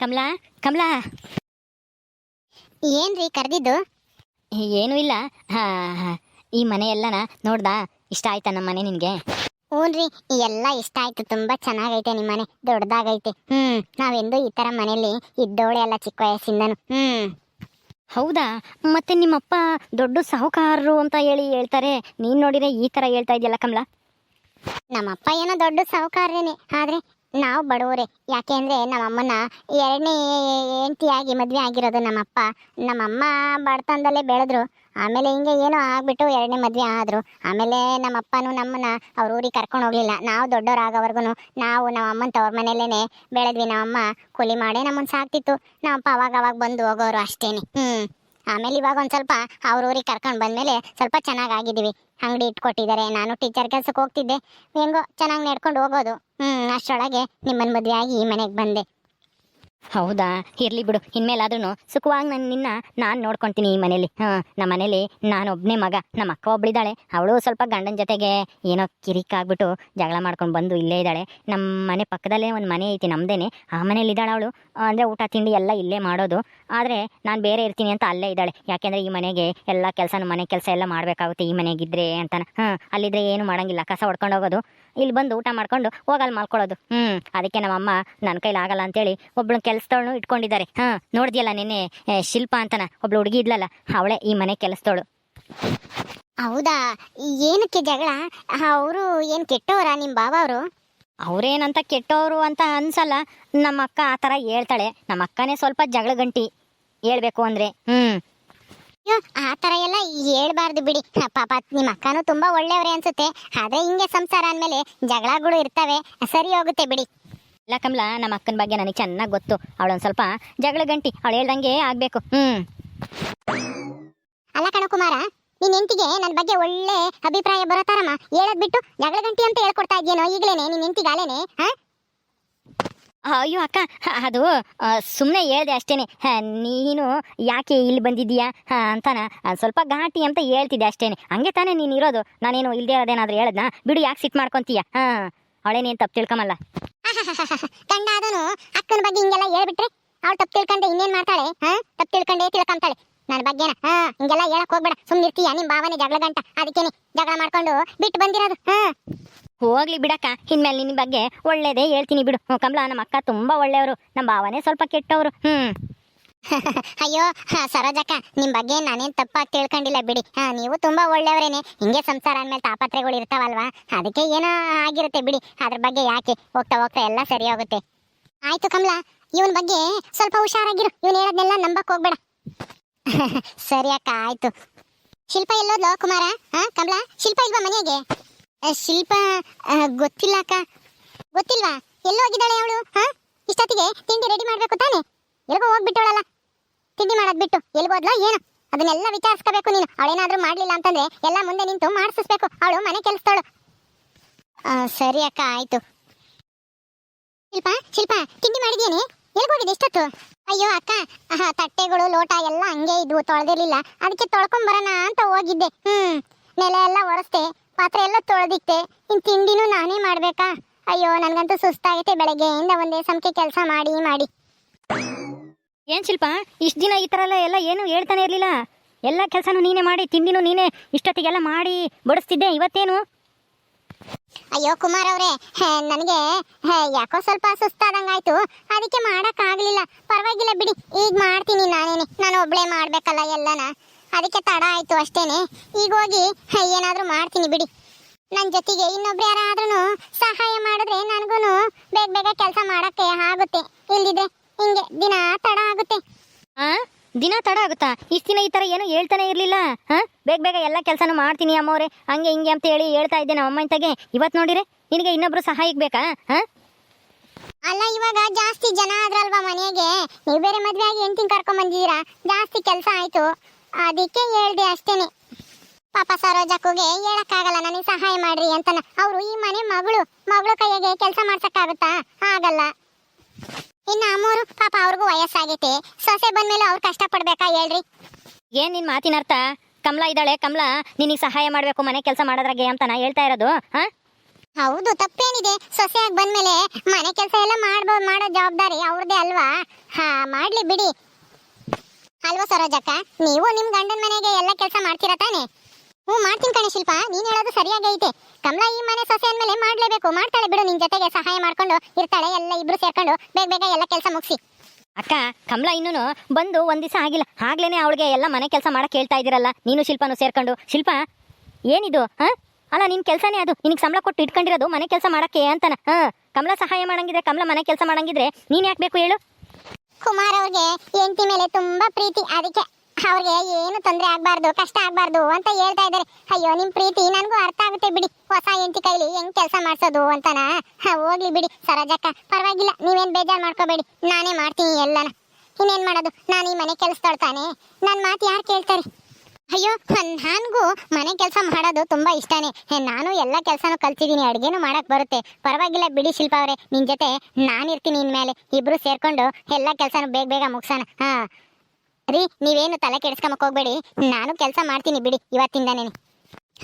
ಕಮಲಾ ಕಮಲಾ. ಏನ್ರಿ ಕರೆದಿದ್ದು? ಏನೂ ಇಲ್ಲ. ಹಾ ಹಾ. ಈ ಮನೆ ಎಲ್ಲನ ನೋಡ್ದಾ? ಇಷ್ಟ ಆಯ್ತಾ ನಮ್ಮ ಮನೆ ನಿನ್ಗೆ? ಹ್ಞೂನ್ರಿ ಎಲ್ಲ ಇಷ್ಟ ಆಯ್ತು. ತುಂಬಾ ಚೆನ್ನಾಗೈತೆ ನಿಮ್ಮ ಮನೆ. ದೊಡ್ಡದಾಗೈತೆ ಹ್ಮ್ ನಾವೆಂದೂ ಈ ತರ ಮನೇಲಿ ಇದ್ದೋಳೆ ಅಲ್ಲ ಚಿಕ್ಕ ವಯಸ್ಸಿಂದನು. ಹ್ಮ್. ಹೌದಾ? ಮತ್ತೆ ನಿಮ್ಮಪ್ಪ ದೊಡ್ಡ ಸಾಹುಕಾರರು ಅಂತ ಹೇಳಿ ಹೇಳ್ತಾರೆ. ನೀನ್ ನೋಡಿದ್ರೆ ಈ ತರ ಹೇಳ್ತಾ ಇದೆಯಲ್ಲ ಕಮಲಾ? ನಮ್ಮಪ್ಪ ಏನೋ ದೊಡ್ಡ ಸಾಹುಕಾರನೇ ಆದ್ರೆ ನಾವು ಬಡವರೇ. ಯಾಕೆ ಅಂದ್ರೆ ನಮ್ಮಮ್ಮನ ಎರಡನೇ ಹೆಂಡತಿಯಾಗಿ ಮದುವೆ ಆಗಿರೋದು ನಮ್ಮಪ್ಪ. ನಮ್ಮಮ್ಮ ಬಡತನದಲ್ಲೇ ಬೆಳೆದ್ರು. ಆಮೇಲೆ ಹಿಂಗೆ ಏನೋ ಆಗಿಬಿಟ್ಟು ಎರಡನೇ ಮದುವೆ ಆದ್ರು. ಆಮೇಲೆ ನಮ್ಮಪ್ಪನೂ ನಮ್ಮನ್ನ ಅವ್ರ ಊರಿಗೆ ಕರ್ಕೊಂಡು ಹೋಗಲಿಲ್ಲ. ನಾವು ದೊಡ್ಡವರಾಗೋವರೆಗೂ ನಾವು ನಮ್ಮ ಅಮ್ಮನ ತವ್ರ ಮನೇಲೇನೆ ಬೆಳೆದ್ವಿ. ನಮ್ಮಮ್ಮ ಕೂಲಿ ಮಾಡೇ ನಮ್ಮನ್ನು ಸಾಕ್ತಿತ್ತು. ನಮ್ಮಪ್ಪ ಅವಾಗ ಅವಾಗ ಬಂದು ಹೋಗೋರು ಅಷ್ಟೇನೆ. ಹ್ಮ್. ಆಮೇಲೆ ಇವಾಗ ಒಂದು ಸ್ವಲ್ಪ ಅವ್ರ ಊರಿಗೆ ಕರ್ಕೊಂಡು ಬಂದ್ಮೇಲೆ ಸ್ವಲ್ಪ ಚೆನ್ನಾಗಾಗಿದ್ದೀವಿ. ಅಂಗಡಿ ಇಟ್ಕೊಟ್ಟಿದ್ದಾರೆ. ನಾನು ಟೀಚರ್ ಕೆಲಸಕ್ಕೆ ಹೋಗ್ತಿದ್ದೆ. ಹೆಂಗೋ ಚೆನ್ನಾಗಿ ನಡ್ಕೊಂಡು ಹೋಗೋದು. ಹ್ಞೂ ಅಷ್ಟರೊಳಗೆ ನಿಮ್ಮನ್ನು ಮದುವೆ ಆಗಿ ಈ ಮನೆಗೆ ಬಂದೆ. ಹೌದಾ? ಇರ್ಲಿ ಬಿಡು. ಇನ್ಮೇಲಾದ್ರೂ ಸುಖವಾಗಿ ನಾನು ನಿನ್ನ ನಾನು ನೋಡ್ಕೊಂತೀನಿ ಈ ಮನೇಲಿ. ಹಾ ನಮ್ಮ ಮನೇಲಿ ನಾನು ಒಬ್ಬನೇ ಮಗ. ನಮ್ಮ ಅಕ್ಕ ಒಬ್ಳಿದ್ದಾಳೆ ಅವಳು ಸ್ವಲ್ಪ ಗಂಡನ ಜೊತೆಗೆ ಏನೋ ಕಿರಿಕ್ ಆಗ್ಬಿಟ್ಟು ಜಗಳ ಮಾಡ್ಕೊಂಡು ಬಂದು ಇಲ್ಲೇ ಇದ್ದಾಳೆ. ನಮ್ಮ ಮನೆ ಪಕ್ಕದಲ್ಲೇ ಒಂದು ಮನೆ ಐತಿ ನಮ್ದೇನೆ. ಆ ಮನೇಲಿ ಇದ್ದಾಳೆ ಅವಳು. ಅಂದರೆ ಊಟ, ತಿಂಡಿ ಎಲ್ಲ ಇಲ್ಲೇ ಮಾಡೋದು. ಆದರೆ ನಾನು ಬೇರೆ ಇರ್ತೀನಿ ಅಂತ ಅಲ್ಲೇ ಇದ್ದಾಳೆ. ಯಾಕೆಂದರೆ ಈ ಮನೆಗೆ ಎಲ್ಲ ಕೆಲಸ ಮನೆ ಕೆಲಸ ಎಲ್ಲ ಮಾಡಬೇಕಾಗುತ್ತೆ ಈ ಮನೆಗಿದ್ರೆ ಅಂತಾನೆ. ಹಾಂ, ಅಲ್ಲಿದ್ರೆ ಏನು ಮಾಡಂಗಿಲ್ಲ. ಕಸ ಹೊಡ್ಕೊಂಡು ಹೋಗೋದು. ಇಲ್ಲಿ ಬಂದು ಊಟ ಮಾಡ್ಕೊಂಡು ಹೋಗಲ್ಲಿ ಮಾಡ್ಕೊಳ್ಳೋದು ಹ್ಞೂ ಅದಕ್ಕೆ ನಮ್ಮಮ್ಮ ನನ್ನ ಕೈಲಿ ಆಗಲ್ಲ ಅಂತೇಳಿ ಒಬ್ಳು ಕೆಲಸದವಳು ಇಟ್ಕೊಂಡಿದ್ದಾರೆ. ಹಾ ನೋಡಿದ್ಯಲ್ಲ ನಿನ್ನೆ ಶಿಲ್ಪ ಅಂತನ ಒಬ್ಳು ಹುಡುಗಿ ಇದ್ಲಲ್ಲ ಅವಳೇ ಈ ಮನೆ ಕೆಲಸದವಳು. ಹೌದಾ? ಏನಕ್ಕೆ ಜಗಳ? ಅವರು ಏನ್ ಕೆಟ್ಟವರಾ ನಿಮ್ ಬಾಬ ಅವರು? ಅವ್ರೇನಂತ ಕೆಟ್ಟವರು ಅಂತ ಅನ್ಸಲ್ಲ. ನಮ್ಮ ಅಕ್ಕ ಆ ಥರ ಹೇಳ್ತಾಳೆ. ನಮ್ಮ ಅಕ್ಕನೇ ಸ್ವಲ್ಪ ಜಗಳ ಗಂಟಿ ಹೇಳ್ಬೇಕು ಅಂದರೆ. ಹ್ಞೂ ಅಯ್ಯೋ ಆ ತರ ಎಲ್ಲ ಹೇಳ್ಬಾರ್ದು ಬಿಡಿ. ಪಾಪ ನಿಮ್ಮ ಅಕ್ಕನೂ ತುಂಬಾ ಒಳ್ಳೆಯವರೇ ಅನ್ಸುತ್ತೆ. ಆದ್ರೆ ಹಿಂಗೆ ಸಂಸಾರ ಅಂದ್ಮೇಲೆ ಜಗಳಗಳು ಇರ್ತವೆ. ಸರಿ ಹೋಗುತ್ತೆ ಬಿಡಿ. ಇಲ್ಲ ಕಮಲ ನಮ್ಮ ಅಕ್ಕನ ಬಗ್ಗೆ ನನಗೆ ಚೆನ್ನಾಗಿ ಗೊತ್ತು. ಅವಳೊಂದು ಸ್ವಲ್ಪ ಜಗಳ ಗಂಟಿ ಅವಳು ಹೇಳ್ದಂಗೆ ಆಗಬೇಕು. ಹ್ಮ್. ಅಲ್ಲ ಕಣ ಕುಮಾರ ನಿನ್ ಹೆಂಡತಿಗೆ ನನ್ನ ಬಗ್ಗೆ ಒಳ್ಳೆ ಅಭಿಪ್ರಾಯ ಬರೋ ತರಮ ಹೇಳದ್ ಬಿಟ್ಟು ಜಗಳ ಗಂಟಿ ಅಂತ ಹೇಳ್ಕೊಡ್ತಾ ಇದ್ಯೇನೋ ಈಗಲೇನೆ ನಿನ್ ಹೆಂಡತಿಗೆ ಆಲೇನೆ ಹಾ? ಅಯ್ಯೋ ಅಕ್ಕ ಅದು ಸುಮ್ಮನೆ ಹೇಳ್ದೆ ಅಷ್ಟೇನೆ. ಹ, ನೀನು ಯಾಕೆ ಇಲ್ಲಿ ಬಂದಿದ್ದೀಯಾ? ಹ, ಅಂತಾನ ಸ್ವಲ್ಪ ಘಾಟಿ ಅಂತ ಹೇಳ್ತಿದ್ದೆ ಅಷ್ಟೇನೆ. ಹಂಗೆ ತಾನೇ ನೀನು ಇರೋದು. ನಾನೇನು ಇಲ್ದೇ ಇರೋದೇನಾದ್ರೂ ಹೇಳದ್ನಾ? ಬಿಡು ಯಾಕೆ ಸಿಟ್ ಮಾಡ್ಕೊಂತೀಯ? ಹಾಂ. ಅವಳೇನೇನು ತಪ್ಪು ತಿಳ್ಕೊಂಬಲ್ಲ ಗಂಡ ಅದನು ಅಕ್ಕನ ಬಗ್ಗೆ ಹಿಂಗೆಲ್ಲ ಹೇಳ್ಬಿಟ್ರೆ ಅವ್ಳು ತಪ್ಪು ತಿಳ್ಕೊಂಡೆ ಇನ್ನೇನ್ ಮಾಡ್ತಾಳೆ? ತಪ್ಪು ತಿಳ್ಕೊಂಡೆ ತಿಳ್ಕೊಂತಾಳೆ ನನ್ನ ಬಗ್ಗೆನ, ಹಾ, ಹಿಂಗೆಲ್ಲ ಹೇಳಕ್ ಹೋಗ್ಬೇಡ. ಸುಮ್ಮನಿರ್ತೀಯ ನಿಮ್ ಭಾವನೆ ಜಗಳ ಗಂಟ ಅದಕ್ಕೇನೆ ಜಗಳ ಮಾಡ್ಕೊಂಡು ಬಿಟ್ಟು ಬಂದಿರೋದು, ಹಾ. ಹೋಗ್ಲಿ ಬಿಡಕ್ಕ, ಇನ್ಮೇಲೆ ನಿನ್ನ ಬಗ್ಗೆ ಒಳ್ಳೇದೇ ಹೇಳ್ತೀನಿ ಬಿಡು. ಕಮಲಾ ನಮ್ಮ ಅಕ್ಕ ತುಂಬಾ ಒಳ್ಳೆಯವರು. ನಮ್ಮ ಭಾವನೆ ಸ್ವಲ್ಪ ಕೆಟ್ಟವರು. ಹ್ಞೂ ಅಯ್ಯೋ ಸರೋಜಕ್ಕ, ನಿಮ್ ಬಗ್ಗೆ ನಾನೇನ್ ತಪ್ಪಾಗಿ ತಿಳ್ಕೊಂಡಿಲ್ಲ ಬಿಡಿ. ಹಾ, ನೀವು ತುಂಬಾ ಒಳ್ಳೆಯವರೇನೆ. ಹಿಂಗೆ ಸಂಸಾರ ಅಂದ್ಮೇಲೆ ತಾಪತ್ರೆಗಳು ಇರ್ತಾವಲ್ವಾ? ಅದಕ್ಕೆ ಏನೋ ಆಗಿರುತ್ತೆ ಬಿಡಿ. ಅದ್ರ ಬಗ್ಗೆ ಯಾಕೆ? ಹೋಗ್ತಾ ಹೋಗ್ತಾ ಎಲ್ಲ ಸರಿ ಹೋಗುತ್ತೆ ಆಯ್ತು ಕಮಲ, ಇವನ್ ಬಗ್ಗೆ ಸ್ವಲ್ಪ ಹುಷಾರಾಗಿರು. ಇವನ್ ಹೇಳೋದ್ನೆಲ್ಲ ನಂಬಕ್ ಹೋಗ್ಬೇಡ. ಸರಿ ಅಕ್ಕ, ಆಯ್ತು. ಶಿಲ್ಪ ಎಲ್ಲೋದ್ಲೋ, ಕುಮಾರ? ಹಾ, ಕಮಲ, ಶಿಲ್ಪ ಇಲ್ವಾ ಮನೆಗೆ? ಶಿಲ್ಪ ಗೊತ್ತಿಲ್ಲ ಅಕ್ಕ. ಗೊತ್ತಿಲ್ವಾ? ಎಲ್ಲೋಗಿದ್ದಾಳೆ ಅವಳು? ಹಾ, ಇಷ್ಟೊತ್ತಿಗೆ ತಿಂಡಿ ರೆಡಿ ಮಾಡ್ಬೇಕು ತಾನೆ? ಎಲ್ಗೋ ಹೋಗ್ಬಿಟ್ಟವಳಲ್ಲ. ತಿಂಡಿ ಮಾಡೋದ್ ಬಿಟ್ಟು ಎಲ್ಗೋದ್ಲೋ ಏನು. ಅದನ್ನೆಲ್ಲ ವಿಚಾರಿಸ್ಕೋಬೇಕು ನೀನು. ಅವಳೇನಾದ್ರೂ ಮಾಡ್ಲಿಲ್ಲ ಅಂತಂದ್ರೆ ಎಲ್ಲ ಮುಂದೆ ನಿಂತು ಮಾಡಿಸ್ಬೇಕು ಅವಳು ಮನೆ ಕೆಲಸದವಳು. ಸರಿ ಅಕ್ಕ, ಆಯ್ತು. ಶಿಲ್ಪ ಶಿಲ್ಪ, ತಿಂಡಿ ಮಾಡಿದ್ಯೇನೆ? ಎಲ್ಗೋಗಿದೆ ಎಷ್ಟೊತ್ತು? ಅಯ್ಯೋ, ಅಕ್ಕ ತಟ್ಟೆಗಳು, ಲೋಟ ಎಲ್ಲ ಹಂಗೆ ಇದ್ವು, ತೊಳೆದಿರ್ಲಿಲ್ಲ. ಅದಕ್ಕೆ ತೊಳ್ಕೊಂಡ್ ಬರೋಣ ಅಂತ ಹೋಗಿದ್ದೆ. ಹ್ಮ್, ನೆಲೆ ಎಲ್ಲ ಒರೆಸ್ದೆ, ಪಾತ್ರೆ ಎಲ್ಲ ತೊಳೆದಿಕ್ತೆ ಇನ್ ತಿಂಡಿನೂ ನಾನೇ ಮಾಡಬೇಕಾ? ಅಯ್ಯೋ, ನನಗಂತೂ ಸುಸ್ತಾಗೈತೆ ಬೆಳಗ್ಗೆಯಿಂದ ಒಂದೇ ಸಮಕ್ಕೆ ಕೆಲಸ ಮಾಡಿ ಮಾಡಿ. ಏನು ಶಿಲ್ಪ, ಇಷ್ಟು ದಿನ ಈ ಥರ ಎಲ್ಲ ಎಲ್ಲ ಏನು ಹೇಳ್ತಾನೆ ಇರಲಿಲ್ಲ. ಎಲ್ಲ ಕೆಲಸನೂ ನೀನೇ ಮಾಡಿ, ತಿಂಡಿನೂ ನೀನೇ ಇಷ್ಟೊತ್ತಿಗೆಲ್ಲ ಮಾಡಿ ಬಡಿಸ್ತಿದ್ದೆ, ಇವತ್ತೇನು? ಅಯ್ಯೋ ಕುಮಾರ್ ಅವರೇ ನನಗೆ ಯಾಕೋ ಸ್ವಲ್ಪ ಸುಸ್ತಾದಂಗಾಯ್ತು. ಅದಕ್ಕೆ ಮಾಡಕ್ ಆಗ್ಲಿಲ್ಲ ಪರವಾಗಿಲ್ಲ ಬಿಡಿ, ಈಗ ಮಾಡ್ತೀನಿ ನಾನೇನೆ. ನಾನು ಒಬ್ಳೆ ಮಾಡಬೇಕಲ್ಲ ಎಲ್ಲನ. ಅದಕ್ಕೆ ತಡ ಆಯ್ತು ಅಷ್ಟೇನೆ. ಈಗ ಹೋಗಿ ಏನಾದರೂ ಮಾಡ್ತೀನಿ ಬಿಡಿ. ನನ್ನ ಜೊತೆಗೆ ಇನ್ನೊಬ್ರು ಯಾರಾದ್ರೂ ಸಹಾಯ ಮಾಡಿದ್ರೆ ನನಗೂ ಬೇಗ ಬೇಗ ಕೆಲಸ ಮಾಡಕ್ಕೆ ಆಗುತ್ತೆ. ಇಲ್ದಿದ್ರೆ ಹಿಂಗೆ ದಿನ ತಡ ಆಗುತ್ತೆ. ಆ? ದಿನ ತಡ ಆಗುತ್ತಾ? ಇಷ್ಟು ದಿನ ಈ ತರ ಏನು ಹೇಳ್ತಾನೆ ಇರಲಿಲ್ಲ? ಹ ಬೇಗ ಬೇಗ ಎಲ್ಲ ಕೆಲಸನೂ ಮಾಡ್ತೀನಿ ಅಮ್ಮವ್ರೆ. ಹಂಗೆ ಹಿಂಗೆ ಅಂತ ಹೇಳಿ ಹೇಳ್ತಾ ಇದ್ದೆ ನಮ್ಮ ಅಮ್ಮನ ತಗೆ. ಇವತ್ತು ನೋಡಿರೆ ನಿನಗೆ ಇನ್ನೊಬ್ರು ಸಹಾಯಕ್ಕೆ ಬೇಕಾ? ಹಾಂ ಅಲ್ಲ ಇವಾಗ ಜಾಸ್ತಿ ಜನ ಆದ್ರಲ್ವಾ ಮನೆಗೆ? ನೀವು ಬೇರೆ ಮದ್ವೆ ಆಗಿ ಹೆಂಡ್ತಿನ ಕರ್ಕೊಂಡ್ ಬಂದಿದ್ದೀರಾ? ಜಾಸ್ತಿ ಕೆಲಸ ಆಯ್ತು. ಅದಕ್ಕೆ ಹೇಳ್ದೆ ಅಷ್ಟೇನೆ. ಪಾಪ ಸರೋಜಕ್ಕೂಗೆ ಹೇಳಕ್ಕಾಗಲ್ಲ ನನಗೆ ಸಹಾಯ ಮಾಡ್ರಿ ಅಂತನ. ಅವರು ಈ ಮನೆ ಮಗಳು ಮಗಳು ಕೈಯಾಗೆ ಕೆಲಸ ಮಾಡ್ಸಕ್ಕಾಗುತ್ತಾ? ಆಗಲ್ಲ. ಇನ್ನು ಅಮ್ಮೋರು ಪಾಪ ಅವ್ರಿಗೂ ವಯಸ್ಸಾಗೈತೆ. ಸೊಸೆ ಬಂದ್ಮೇಲೆ ಅವ್ರು ಕಷ್ಟ ಪಡ್ಬೇಕಾ ಹೇಳ್ರಿ? ಏನ್ ನಿನ್ ಮಾತಿನ ಅರ್ಥ? ಕಮಲ ಇದ್ದಾಳೆ ಕಮಲ ನಿನಗೆ ಸಹಾಯ ಮಾಡಬೇಕು ಮನೆ ಕೆಲಸ ಮಾಡೋದ್ರಾಗೆ ಅಂತ ನಾ ಹೇಳ್ತಾ ಇರೋದು ಹಾಂ? ಹೌದು ತಪ್ಪೇನಿದೆ. ಸೊಸೆಯಾಗಿ ಬಂದ್ಮೇಲೆ ಮನೆ ಕೆಲಸ ಎಲ್ಲ ಮಾಡ್ಬೋ ಮಾಡೋ ಜವಾಬ್ದಾರಿ ಅವ್ರದೇ ಅಲ್ವಾ? ಹಾ ಮಾಡ್ಲಿ ಬಿಡಿ. ಅಲ್ವಾ ಸರೋಜಕ್ಕ? ನೀವು ನಿಮ್ ಗಂಡನ ಮನೆಗೆ ಎಲ್ಲ ಕೆಲಸ ಮಾಡ್ತೀರಾ ತಾನೆ? ಹ್ಞೂ ಮಾಡ್ತೀನಿ ಕಣೆ ಶಿಲ್ಪ. ನೀನ್ ಹೇಳೋದು ಸರಿಯಾಗೈತೆ ಕಮಲ ಈ ಮನೆ ಸೊಸೆ ಅಂದ್ಮೇಲೆ ಮಾಡ್ಲೇಬೇಕು. ಮಾಡ್ತಾಳೆ ಬಿಡು ನಿನ್ ಜೊತೆಗೆ ಸಹಾಯ ಮಾಡ್ಕೊಂಡು ಇರ್ತಾಳೆ ಎಲ್ಲ ಇಬ್ರು ಸೇರ್ಕೊಂಡು ಬೇಗ ಬೇಗ ಎಲ್ಲ ಕೆಲಸ ಮುಗಿಸಿ. ಅಕ್ಕ ಕಮಲ ಇನ್ನೂ ಬಂದು ಒಂದ್ ದಿವಸ ಆಗಿಲ್ಲ. ಆಗ್ಲೇನೆ ಅವಳಿಗೆ ಎಲ್ಲ ಮನೆ ಕೆಲಸ ಮಾಡಕ್ಕೆ ಹೇಳ್ತಾ ಇದ್ದೀರಲ್ಲ. ನೀನು ಶಿಲ್ಪನೂ ಸೇರ್ಕೊಂಡು. ಶಿಲ್ಪ ಏನಿದು ಹಾ? ಅಲ್ಲ ನಿನ್ ಕೆಲಸನೇ ಅದು. ನಿನಗೆ ಸಂಬಳ ಕೊಟ್ಟು ಇಟ್ಕೊಂಡಿರೋದು ಮನೆ ಕೆಲಸ ಮಾಡಕ್ಕೆ ಅಂತನ. ಹ ಕಮಲ ಸಹಾಯ ಮಾಡಂಗಿದ್ರೆ ಕಮಲ ಮನೆ ಕೆಲಸ ಮಾಡಂಗಿದ್ರೆ ನೀನ್ ಯಾಕೆ ಬೇಕು ಹೇಳು? ಕುಮಾರ್ ಅವ್ರಿಗೆ ಹೆಂಡತಿ ಮೇಲೆ ತುಂಬಾ ಪ್ರೀತಿ. ಅದಕ್ಕೆ ಅವ್ರಿಗೆ ಏನು ತೊಂದರೆ ಆಗಬಾರ್ದು, ಕಷ್ಟ ಆಗಬಾರ್ದು ಅಂತ ಹೇಳ್ತಾ ಇದ್ದಾರೆ. ಅಯ್ಯೋ, ನಿಮ್ ಪ್ರೀತಿ ನನಗೂ ಅರ್ಥ ಆಗುತ್ತೆ ಬಿಡಿ. ಹೊಸ ಹೆಂಡತಿ ಕೈಲಿ ಹೆಂಗ್ ಕೆಲಸ ಮಾಡ್ಸೋದು ಅಂತನಾ? ಹೋಗ್ಲಿ ಬಿಡಿ, ಸರಜಕ್ಕ. ಪರವಾಗಿಲ್ಲ, ನೀವೇನ್ ಬೇಜಾರ್ ಮಾಡ್ಕೋಬೇಡಿ. ನಾನೇ ಮಾಡ್ತೀನಿ ಎಲ್ಲನ. ಇನ್ನೇನ್ ಮಾಡೋದು? ನಾನು ಈ ಮನೆ ಕೆಲಸ ತಾನೆ. ನನ್ ಮಾತು ಯಾರು ಕೇಳ್ತಾರೆ? ಅಯ್ಯೋ ನನಗೂ ಮನೆ ಕೆಲಸ ಮಾಡೋದು ತುಂಬಾ ಇಷ್ಟನೇ. ನಾನು ಎಲ್ಲ ಕೆಲಸನೂ ಕಲ್ತಿದ್ದೀನಿ, ಅಡುಗೆನೂ ಮಾಡಕ್ ಬರುತ್ತೆ. ಪರವಾಗಿಲ್ಲ ಬಿಡಿ ಶಿಲ್ಪ ಅವರೇ, ನಿನ್ ಜೊತೆ ನಾನಿರ್ತೀನಿ ಇನ್ಮೇಲೆ. ಇಬ್ರು ಸೇರ್ಕೊಂಡು ಎಲ್ಲ ಕೆಲಸನೂ ಬೇಗ ಬೇಗ ಮುಗ್ಸೋಣ. ಹಾ. ರೀ, ನೀವೇನು ತಲೆ ಕೆಡಿಸ್ಕೊಂಬಕ್ ಹೋಗ್ಬೇಡಿ. ನಾನು ಕೆಲಸ ಮಾಡ್ತೀನಿ ಬಿಡಿ ಇವತ್ತಿಂದಾನೇ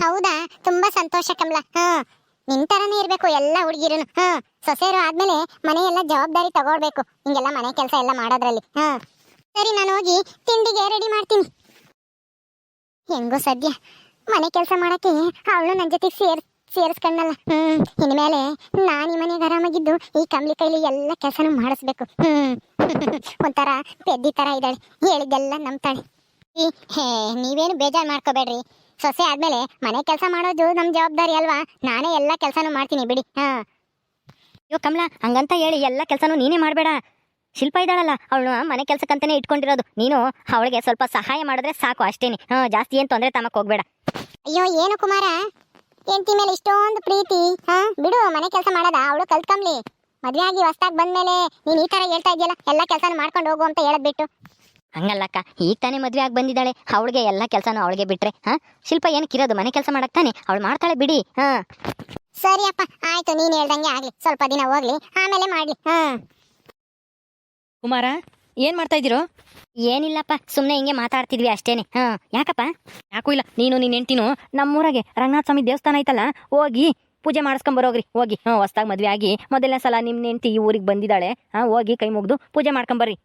ಹೌದಾ? ತುಂಬಾ ಸಂತೋಷ ಕಮಲ. ಹಾ. ನಿನ್ ತರನೇ ಇರ್ಬೇಕು ಎಲ್ಲ ಹುಡುಗಿರನು. ಹಾ. ಸೊಸೆರು ಆದ್ಮೇಲೆ ಮನೆಯೆಲ್ಲ ಜವಾಬ್ದಾರಿ ತಗೊಳ್ಬೇಕು. ಹಿಂಗೆಲ್ಲ ಮನೆ ಕೆಲಸ ಎಲ್ಲ ಮಾಡೋದ್ರಲ್ಲಿ. ಹಾ. ಸರಿ, ನಾನು ಹೋಗಿ ತಿಂಡಿಗೆ ರೆಡಿ ಮಾಡ್ತೀನಿ. ಹೆಂಗೋ ಸದ್ಯ. ಮನೆ ಕೆಲಸ ಮಾಡಕ್ಕೆ ಅವಳು ನನ್ನ ಜೊತೆ ಸೇರ್, ಸೇರಿಸ್ಕೊಂಡಲ್ಲ. ಹ್ಮ್. ಇನ್ಮೇಲೆ ನಾನು ಈ ಮನೆಗೆ ಆರಾಮಾಗಿದ್ದು ಈ ಕಮ್ಲಿ ಕೈಲಿ ಎಲ್ಲ ಕೆಲಸನೂ ಮಾಡಿಸ್ಬೇಕು. ಹ್ಮ್. ಒಂಥರ ಪೆದ್ದಿ ತರ ಇದ್ದಾಳೆ. ಹೇಳಿದ್ದೆಲ್ಲ ನಂಬ್ತಾಳೆ. ಈ ಹೇ ನೀವೇನು ಬೇಜಾರು ಮಾಡ್ಕೋಬೇಡ್ರಿ. ಸೊಸೆ ಆದ್ಮೇಲೆ ಮನೆ ಕೆಲಸ ಮಾಡೋದು ನಮ್ ಜವಾಬ್ದಾರಿ ಅಲ್ವಾ? ನಾನೇ ಎಲ್ಲ ಕೆಲಸನೂ ಮಾಡ್ತೀನಿ ಬಿಡಿ. ಹಾ. ಅಯ್ಯೋ ಕಮಲ ಹಂಗಂತ ಹೇಳಿ ಎಲ್ಲ ಕೆಲಸನೂ ನೀನೇ ಮಾಡಬೇಡ. ಶಿಲ್ಪ ಇದ್ದಾಳಲ್ಲ ಅವಳು ಮನೆ ಕೆಲ್ಸಕ್ಕಂತಾನೆ ಇಟ್ಕೊಂಡಿರೋದು. ನೀನು ಅವಳಿಗೆ ಸ್ವಲ್ಪ ಸಹಾಯ ಮಾಡಿದ್ರೆ ಸಾಕು ಅಷ್ಟೇನೆ. ಹಾ ಜಾಸ್ತಿ ಏನು ತೊಂದರೆ ತಮಕ್ ಹೋಗ್ಬೇಡ. ಅಯ್ಯೋ ಏನು ಕುಮಾರ? ಹೆಂಡತಿ ಮೇಲೆ ಇಷ್ಟೊಂದು ಪ್ರೀತಿ. ಹಾ ಬಿಡು ಮನೆ ಕೆಲಸ ಮಾಡೋದ ಅವಳು ಕಲ್ತ್ಕೊಂಬ್ಲಿ. ಮದ್ವೆ ಆಗಿ ಹೊಸ್ದಾಗ್ ಬಂದ್ಮೇಲೆ ನೀನ್ ಈ ತರ ಹೇಳ್ತಾ ಇದೆಯಲ್ಲ ಎಲ್ಲ ಕೆಲಸನ ಮಾಡ್ಕೊಂಡು ಹೋಗು ಅಂತ ಹೇಳದ್ ಬಿಟ್ಟು. ಹಂಗಲ್ಲಕ್ಕ ಈಗ ತಾನೇ ಮದ್ವೆ ಆಗಿ ಬಂದಿದ್ದಾಳೆ ಅವಳಿಗೆ ಎಲ್ಲ ಕೆಲಸನೂ ಅವಳಿಗೆ ಬಿಟ್ರೆ ಹಾ? ಶಿಲ್ಪ ಏನಕ್ಕಿರೋದು ಮನೆ ಕೆಲಸ ಮಾಡಕ್ ತಾನೆ ಅವಳು ಮಾಡ್ತಾಳೆ ಬಿಡಿ ಹಾ? ಸರಿ ಅಪ್ಪ ಆಯ್ತು ನೀನ್ ಹೇಳ್ದಂಗೆ ಆಗ್ಲಿ ಸ್ವಲ್ಪ ದಿನ ಹೋಗ್ಲಿ ಆಮೇಲೆ ಮಾಡ್ಲಿ ಹಾ? ಕುಮಾರ ಏನ್ ಮಾಡ್ತಾ ಇದ್ದೀರೋ? ಏನಿಲ್ಲಪ್ಪ ಸುಮ್ಮನೆ ಹಿಂಗೆ ಮಾತಾಡ್ತಿದ್ವಿ ಅಷ್ಟೇನೆ ಹಾ? ಯಾಕಪ್ಪ? ಯಾಕೂ ಇಲ್ಲ ನೀನು ನಿನ್ನ ಹೆಂಡ್ತಿನು ನಮ್ಮೂರಾಗೆ ರಂಗನಾಥ ಸ್ವಾಮಿ ದೇವಸ್ಥಾನ ಐತಲ್ಲ ಹೋಗಿ ಪೂಜೆ ಮಾಡಿಸ್ಕೊಂಬರೋಗ್ರಿ ಹೋಗಿ. ಹ್ಞೂ ಹೊಸ್ದಾಗಿ ಮದ್ವೆ ಆಗಿ ಮೊದಲನೇ ಸಲ ನಿಮ್ಮ ನೆಂಟಿ ಈ ಊರಿಗೆ ಬಂದಿದ್ದಾಳೆ. ಹಾಂ ಹೋಗಿ ಕೈ ಮುಗಿದು ಪೂಜೆ ಮಾಡ್ಕೊಂಬರ್ರಿ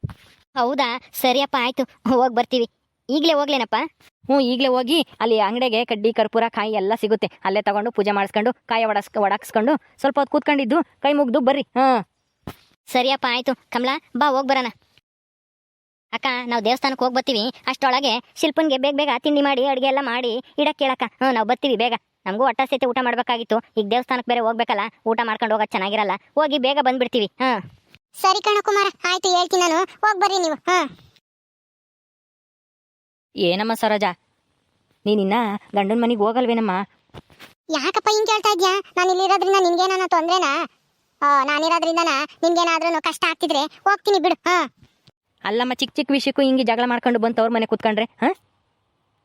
ಹೌದಾ? ಸರಿಯಪ್ಪ ಆಯ್ತು. ಹೋಗಿ ಬರ್ತೀವಿ. ಈಗಲೇ ಹೋಗ್ಲೇನಪ್ಪ? ಹ್ಞೂ ಈಗಲೇ ಹೋಗಿ ಅಲ್ಲಿ ಅಂಗಡಿಗೆ ಕಡ್ಡಿ ಕರ್ಪೂರ ಕಾಯಿ ಎಲ್ಲ ಸಿಗುತ್ತೆ. ಅಲ್ಲೇ ತಗೊಂಡು ಪೂಜೆ ಮಾಡಿಸ್ಕೊಂಡು ಕಾಯಿ ಒಡಸ್ ಒಡಾಕ್ಸ್ಕೊಂಡು ಸ್ವಲ್ಪ ಹೊತ್ತು ಕೂತ್ಕೊಂಡಿದ್ದು ಕೈ ಮುಗಿದು ಬರ್ರಿ. ಹಾಂ ಸರಿಯಪ್ಪ ಆಯ್ತು. ಕಮಲಾ ಬಾ ಹೋಗಿ ಬರೋಣ. ಅಕ್ಕ ನಾವು ದೇವಸ್ಥಾನಕ್ಕೆ ಹೋಗಿ ಬರ್ತೀವಿ. ಅಷ್ಟೊಳಗೆ ಶಿಲ್ಪನ್ಗೆ ಬೇಗ ಬೇಗ ತಿಂಡಿ ಮಾಡಿ ಅಡುಗೆ ಎಲ್ಲ ಮಾಡಿ ಇಡಕ್ಕೆ ಕೇಳಕ್ಕ ಹ್ಞೂ ನಾವು ಬರ್ತೀವಿ ಬೇಗ. ನಮಗೂ ಹೊಟ್ಟೆ ಸೇತಿ ಊಟ ಮಾಡಬೇಕಾಗಿತ್ತು. ಈಗ ದೇವಸ್ಥಾನಕ್ಕೆ ಬೇರೆ ಹೋಗ್ಬೇಕಲ್ಲ ಊಟ ಮಾಡ್ಕೊಂಡು ಹೋಗೋದು ಚೆನ್ನಾಗಿರಲ್ಲ. ಹೋಗಿ ಬೇಗ ಬಂದ್ಬಿಡ್ತೀವಿ. ಹಾಂ. ಸರಿ ಕಣ ಕುಮಾರ ಆಯ್ತು ಹೇಳ್ತೀನಿ ನಾನು. ಹೋಗಿ ಬರ್ರಿ ನೀವು. ಹಾಂ. ಏನಮ್ಮ ಸರೋಜ? ನೀನಿನ್ನ ಗಂಡನ ಮನೆಗೆ ಹೋಗಲ್ವೇನಮ್ಮ? ಯಾಕಪ್ಪ ಹಿಂಗೆ ಕೇಳ್ತಾ ಇದ್ಯಾ? ನಾನು ಇಲ್ಲಿರೋದ್ರಿಂದ ನಿನ್ಗೇನ ತೊಂದ್ರೆನಾ? ಆ, ನಾನಿರೋದ್ರಿಂದ ನಿನ್ಗೇನಾದ್ರೂ ಕಷ್ಟ ಆಗ್ತಿದ್ರೆ ಹೋಗ್ತೀನಿ ಬಿಡು. ಹಾಂ. ಅಲ್ಲಮ್ಮ ಚಿಕ್ಕ ಚಿಕ್ಕ ವಿಷಯಕ್ಕೂ ಹಿಂಗೆ ಜಗಳ ಮಾಡ್ಕೊಂಡು ಬಂತು ಅವ್ರ ಮನೆ ಕೂತ್ಕೊಂಡ್ರೆ ಹಾಂ?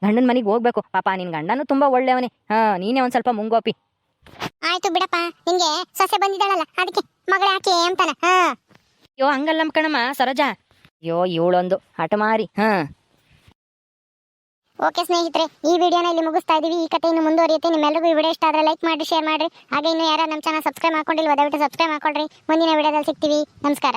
ಗಂಡನ ಮನೆಗೆ ಹೋಗ್ಬೇಕು. ಪಾಪ ನಿನ್ನ ಗಂಡನು ತುಂಬಾ ಒಳ್ಳೆಯವನೇ. ಹಾಂ ನೀನೇ ಒಂದ್ ಸ್ವಲ್ಪ ಮುಂಗೋಪಿ. ಆಯ್ತು ಬಿಡಪ್ಪ ನಿಂಗೆ ಸೊಸೆ ಬಂದಿದ್ದಾಳಲ್ಲ ಅದಕ್ಕೆ ಮಗಳ ಯಾಕೆ ಅಂತಾನ ಹಾ. ಅಯ್ಯೋ ಹಂಗಲ್ಲ ಕಣಮ್ಮ ಸರೋಜಾ. ಅಯ್ಯೋ ಇವಳೊಂದು ಹಠಮಾರಿ ಹಾಂ. ಓಕೆ ಸ್ನೇಹಿತರೆ ಈ ವಿಡಿಯೋನ ಇಲ್ಲಿ ಮುಗಿಸ್ತಾ ಇದೀವಿ. ಈ ಕಥೆ ಇನ್ನು ಮುಂದುವರಿಯುತ್ತೆ. ನಿಮ್ಮೆಲ್ಲರಿಗೂ ಈ ವಿಡಿಯೋ ಇಷ್ಟ ಆದ್ರೆ ಲೈಕ್ ಮಾಡಿ ಶೇರ್ ಮಾಡಿ ಹಾಗೆ ಇನ್ನು ಯಾರು ನಮ್ಮ ಚಾನಲ್ ಸಬ್ಸ್ಕ್ರೈಬ್ ಮಾಡ್ಕೊಂಡಿಲ್ಲ ದಯವಿಟ್ಟು ಸಬ್ಸ್ಕ್ರೈಬ್ ಮಾಡ್ಕೊಳ್ರಿ. ಮುಂದಿನ ವಿಡಿಯೋದಲ್ಲಿ ಸಿಗ್ತೀವಿ. ನಮಸ್ಕಾರ.